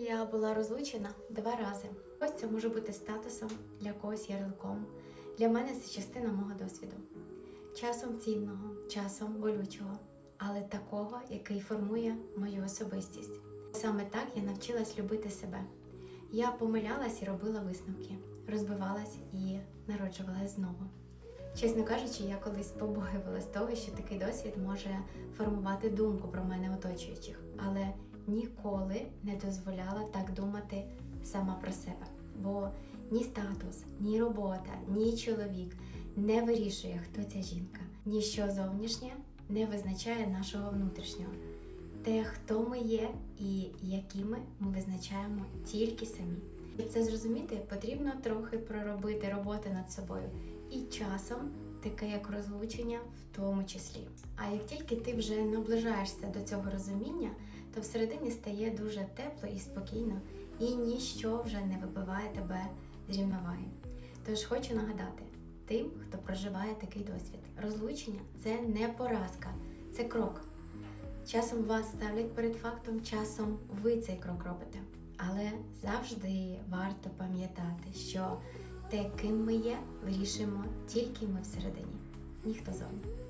Я була розлучена два рази. Ось це може бути статусом, для когось ярликом. Для мене це частина мого досвіду. Часом цінного, часом болючого, але такого, який формує мою особистість. Саме так я навчилась любити себе. Я помилялась і робила висновки, розбивалась і народжувалась знову. Чесно кажучи, я колись побоювалась того, що такий досвід може формувати думку про мене оточуючих, але ніколи не дозволяла так думати сама про себе. Бо ні статус, ні робота, ні чоловік не вирішує, хто ця жінка. Ніщо зовнішнє не визначає нашого внутрішнього. Те, хто ми є і якими ми визначаємо тільки самі. Щоб це зрозуміти, потрібно трохи проробити роботи над собою і часом, таке як розлучення, в тому числі. А як тільки ти вже наближаєшся до цього розуміння, то всередині стає дуже тепло і спокійно, і ніщо вже не вибиває тебе з рівноваги. Тож хочу нагадати тим, хто проживає такий досвід. Розлучення це не поразка, це крок. Часом вас ставлять перед фактом, часом ви цей крок робите. Але завжди варто пам'ятати, що те, ким ми є, вирішуємо тільки ми всередині, ніхто зовні.